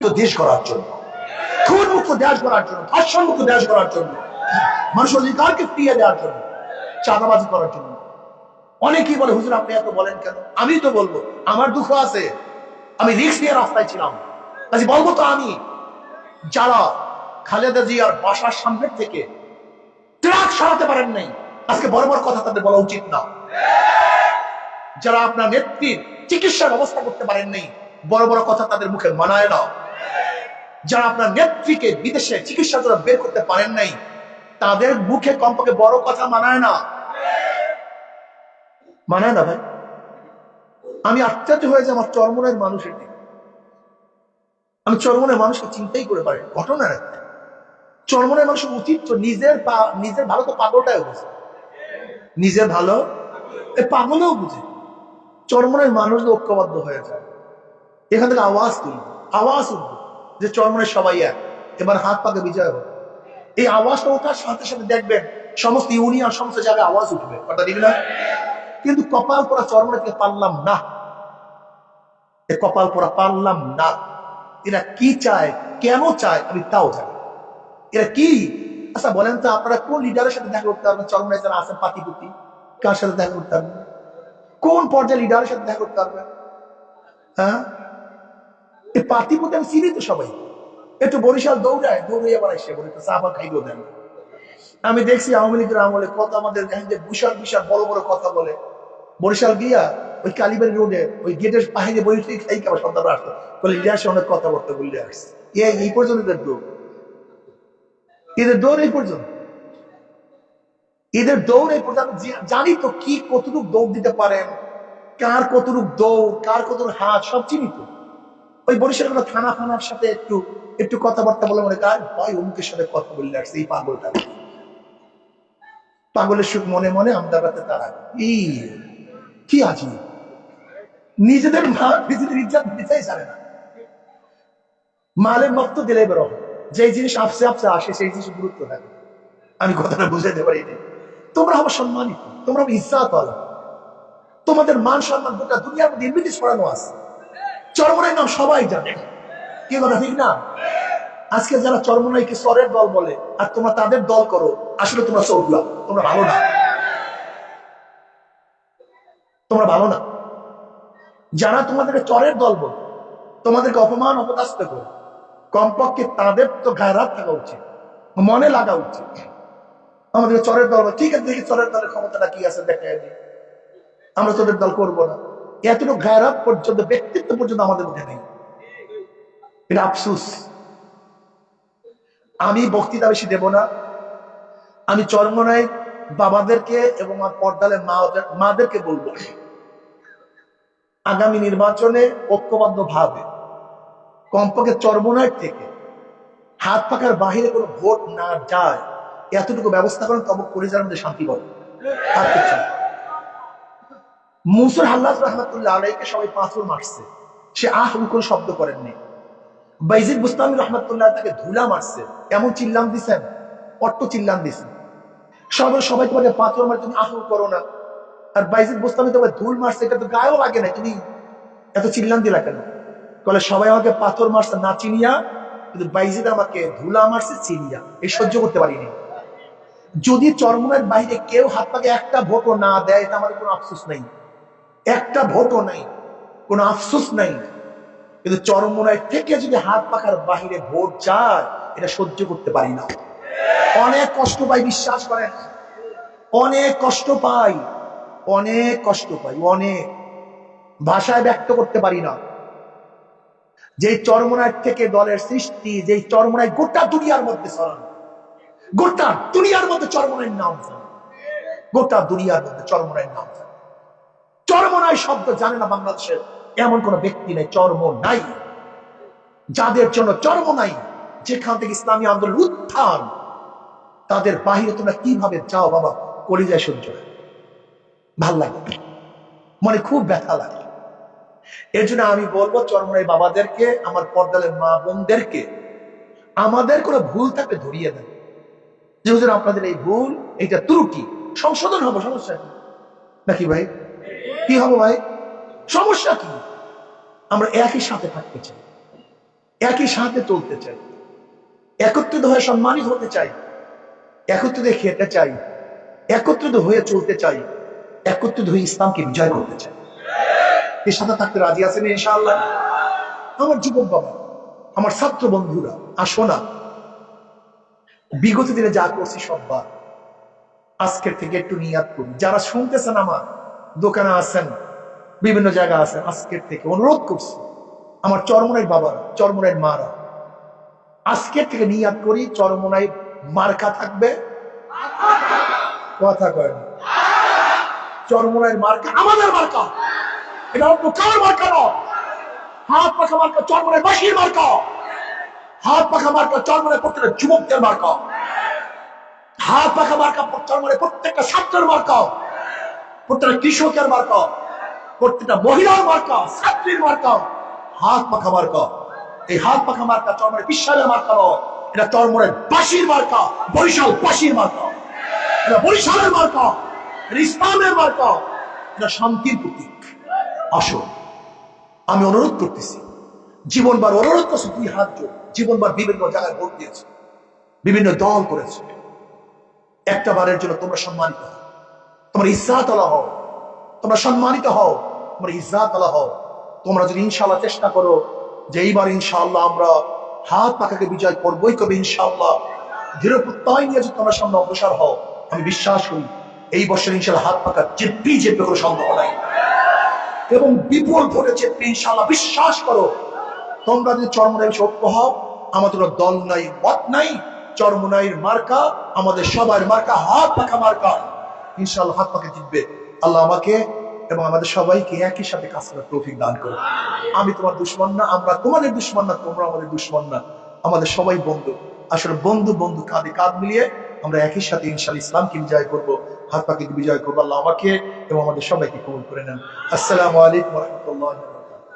দেশ করার জন্য খুন মুক্ত দেশ করার জন্য ধর্ষণ মুক্ত দেশ করার জন্য, মানুষের অধিকারকে ফিরিয়ে দেওয়ার জন্য, চাঁদাবাজি করার জন্য। অনেকেই বলে, হুজুর, আপনি এত বলেন কেন? আমি তো বলব, আমার দুঃখ আছে। আমি রিক্স নিয়ে রাস্তায় ছিলাম। কাজে বলব তো আমি, যারা খালেদা জিয়ার বাসার সামনের থেকে ট্রাক সরাতে পারেন নাই, আজকে বড় বড় কথা তাদের বলা উচিত না। যারা আপনার নেত্রীর চিকিৎসার ব্যবস্থা করতে পারেন নাই, বড় বড় কথা তাদের মুখে মানায় না। যারা আপনার নেত্রীকে বিদেশে চিকিৎসার জন্য বের করতে পারেন নাই, তাদের মুখে কমপক্ষে বড় কথা মানায় না। মানায় না ভাই? আমি আশ্চর্য হয়ে যে আমার চরমনের মানুষের দিকে আমি চরমনের মানুষকে চিন্তাই করে পারি ঘটনা একটা চরমনের মানুষের উচিত তো নিজের নিজের ভালো তো পাগলটাও বুঝে। নিজের ভালো পাগলেও বুঝে। চরমনের মানুষ ঐক্যবদ্ধ হয়ে যায়। এখান থেকে আওয়াজ তুলবে আওয়াজ উঠবে যে চরমনের সবাই এক, এবার হাত পাকে বিজয় হবে। এই আওয়াজটা ওঠার সাথে সাথে দেখবেন সমস্ত ইউনিয়ন, সমস্ত জায়গায় আওয়াজ উঠবে। কথা ঠিক না? কিন্তু কপাল পরা চরমনের থেকে পারলাম না। এ কপাল পরা পারলাম না। এরা কি চায়, কেন চায়, আমি তাও জানি এরা কি? আচ্ছা বলেন তো, আপনারা কোন লিডারের সাথে দেখা করতে পারবেন? চরমনের যারা আছেন পাতিপুতি কার সাথে দেখা করতে পারবেন? কোন পর্যায়ে লিডারের সাথে দেখা করতে পারবেন? হ্যাঁ? এই পাতিপুতি আমি চিনি তো সবাই। একটু বরিশাল দৌড়ায় দৌড়ে আবার এসে বলে তো চাপা খাইবো দেন। আমি দেখছি আওয়ামী লীগের আমলে কত আমাদের যে বিশাল বিশাল বড় বড় কথা বলে। বরিশাল গিয়া ওই কালীবাড়ি রোডে, ওই গেটের বাহিরে থেকে খাই খাবার সন্তানরা আসতো বলে লিডার অনেক কথাবার্তা বললে আসছে। এই পর্যন্ত এদের দৌড়। এদের দৌড় এই পর্যন্ত। এদের দৌড় এই পর্যন্ত। জানি তো কি কতটুক দৌড় দিতে পারেন, কার কতটুক দৌড়, কার কতটুক হাত, সব চিনি তো। ওই বরিশাল কোনো থানা ফানার সাথে একটু একটু কথাবার্তা বলে মনে কার ভাই অমুকের সাথে কথা বললে আসছে এই পাগলটা পাগলের সুখ মনে মনে আমদাবাতে তারা। এই কি আছে নিজেদের মা, নিজেদের ইজ্জত দিতেই জানে না। মালের মত দিলে বেরো যে জিনিস আপসে আপসে আসে, সেই জিনিস গুরুত্ব থাকে। আমি কথাটা বুঝাইতে পারি না তোমরা হবে সম্মানিত, তোমরা হবে ইজ্জাত তোমাদের মান সম্মান গোটা দুনিয়ার মধ্যে এমনি ছড়ানো আছে। চরমনাই নাম সবাই জানে। কি কথা, ঠিক না? আজকে যারা চরমনাইকে সরের দল বলে, আর তোমরা তাদের দল করো, আসলে তোমরা চৌগুলা তোমরা ভালো না। তোমরা ভালো না। যারা তোমাদেরকে চরের দল বল, তোমাদেরকে অপমান, অপদাস্ত করে, কমপক্ষে তাদের তো গায়রাত থাকা উচিত, মনে লাগা উচিত। আমাদেরকে চরের দল ঠিক আছে, দেখি চরের দলের ক্ষমতাটা কি আছে দেখে আমরা তোদের দল করব না। এতটুকু গায়রাত পর্যন্ত, ব্যক্তিত্ব পর্যন্ত আমাদের মধ্যে নেই। এটা আফসুস। আমি বক্তৃতা বেশি দেব না। আমি চরমনায় বাবাদেরকে এবং আমার পর্দালে মা মাদেরকে বলব। আগামী নির্বাচনে ঐক্যবদ্ধ ভাবে কমপক্ষে চরমনায় থেকে হাত পাখার বাহিরে কোনো ভোট না যায়, এতটুকু ব্যবস্থা করেন, তবে পরিচার মধ্যে শান্তি পাবে। মুসুর হাল্লাজ রহমতুল্লাহ আলাইকে সবাই পাথর মারছে। সে আহ কোনো শব্দ করেননি। বাইজিদ বুস্তামি রহমতুল্লাহ তাকে ধুলা মারছে। এমন চিল্লাম দিছেন, অট্ট চিল্লাম দিছেন। সবাই সবাই তোমাকে পাথর মার তুমি আহ করো না। আর বাইজিদ বুস্তামি তোমাকে ধুল মারছে, এটা তো গায়েও লাগে না, তুমি এত চিল্লাম দিলা কেন? বলে সবাই আমাকে পাথর মারছে, না চিনিয়া, কিন্তু বাইজিদ আমাকে ধুলা মারছে, চিনিয়া। এই সহ্য করতে পারিনি। যদি চরমনের বাইরে কেউ হাত পাকে একটা ভোটও না দেয়, এটা আমাদের কোনো আফসোস নেই। একটা ভোটও নাই, কোনো আফসোস নাই। কিন্তু চরমনায় থেকে যদি হাত পাখার বাহিরে ভোট যায়, এটা সহ্য করতে পারি না। অনেক কষ্ট পাই, বিশ্বাস করেন। অনেক কষ্ট পাই, অনেক কষ্ট পাই, অনেক। ভাষায় ব্যক্ত করতে পারি না। যেই চরমনায় থেকে দলের সৃষ্টি, যেই চরমনায় গোটা দুনিয়ার মধ্যে ছড়ানো। গোটা দুনিয়ার মধ্যে চরমনায় নাম। গোটা দুনিয়ার মধ্যে চরমনায় নাম। জানে চরমনায় শব্দ জানে না বাংলাদেশের এমন কোন ব্যক্তি নেই, চর্ম নাই। যাদের জন্য চর্ম নাই, যেখান থেকে ইসলামী আন্দোলন উত্থান, তাদের বাহিরে তোমরা কীভাবে যাও বাবা, কলিজায় সহ্য হয়। ভালো লাগে। মনে খুব ব্যথা লাগে। এর জন্য আমি বলব চরমনাই বাবাদেরকে, আমার পর্দালের মা বোনদেরকে, আমাদের কোনো ভুল থাকলে ধরিয়ে দেন। যে হুজুর, আপনাদের এই ভুল, এইটা ত্রুটি। সংশোধন হব, সমস্যা নাকি ভাই? কি হবে ভাই? সমস্যা কি? আমরা একই সাথে থাকতে চাই। একই সাথে চলতে চাই। একত্রিত হয়ে সম্মানিত হতে চাই। একত্রিত খেতে চাই। একত্রিত হয়ে চলতে চাই। একত্রিত হয়ে ইসলামকে বিজয় করতে চাই। এর সাথে থাকতে রাজি আছেন ইনশাআল্লাহ? আমার যুবক বাবা, আমার ছাত্র বন্ধুরা, আসো না। বিগত দিনে যা করছি সববার আজকের থেকে একটু নিয়াত করি। যারা শুনতেছেন আমার দোকানে আছেন, বিভিন্ন জায়গা আছেন, আজকের থেকে অনুরোধ করছি, আমার চরমনের বাবারা চরমনের মারা, আজকের থেকে নিয়াত করি চরমনাই মার্কা থাকবে। কথা কয় না। চরমনাইয়ের মার্কা আমাদের মার্কা। এটা অন্য কার মার্কা নয়। হাত পাখা মার্কা চরমনের বাসির মার্কা। হাত পাখা মার্কা চরমনের প্রত্যেকটা যুবকদের মার্কা। হাত পাখা মার্কা চরমনের প্রত্যেকটা ছাত্রের মার্কা। প্রত্যেকটা কৃষকের মার্কা, প্রত্যেকটা মহিলার মার্কা, ছাত্রীর মার্কা, হাত পাখা মার্কা। এই হাত পাখা মার্কা চরমনের বিশ্বাসের মার্কা এটা চরমনের বাসির মার্কা, বরিশাল বাসির মার্কা। এটা বরিশালের মার্কা, এটা ইসলামের মার্কা, এটা শান্তির প্রতীক। আসো আমি অনুরোধ করতেছি, জীবনবার অনুরোধ করছি দুই হাত জোর জীবনবার বিভিন্ন জায়গায় ভোট দিয়েছে, বিভিন্ন দল করেছে। একটা বারের জন্য তোমরা সম্মানিত হও। তোমার ইজ্জাত আলা হও। তোমরা সম্মানিত হও। তোমার ইজ্জাত আলা হও। তোমরা যদি ইনশাল্লাহ চেষ্টা করো যে এইবার ইনশাআল্লাহ আমরা হাত পাখাকে বিজয় করবই কবে ইনশাআল্লাহ। দৃঢ় প্রত্যয় নিয়ে যদি তোমরা সামনে অগ্রসর হও, আমি বিশ্বাস করি এই বছর ইনশাল্লাহ হাত পাখা জিতবি জিতবে কোনো সন্দেহ নাই। এবং বিপুল ভোটে জিতবে ইনশাআল্লাহ বিশ্বাস করো, তোমরা যদি চরমনাই ঐক্য হও, আমাদের দল নাই, মত নাই, চরমনাইয়ের মার্কা, আমাদের সবার মার্কা, হাত পাখা মার্কা। ইনশাআল্লাহ হাত পাকে জিতবে। আল্লাহ আমাকে এবং আমাদের সবাইকে একই সাথে কাজ করার তৌফিক দান করো আমি তোমার দুশ্মন না, আমরা তোমাদের দুশ্মন না, তোমরা আমাদের দুশ্মন না। আমাদের সবাই বন্ধু। আসলে বন্ধু বন্ধু, কাঁধে কাঁধ মিলিয়ে আমরা একই সাথে ইনশাল ইসলামকে বিজয় করব, হাত পাকে বিজয় করব, আল্লাহ আমাকে এবং আমাদের সবাইকে কবুল করে নেন। আসসালামু আলাইকুম রহমতুল্লাহ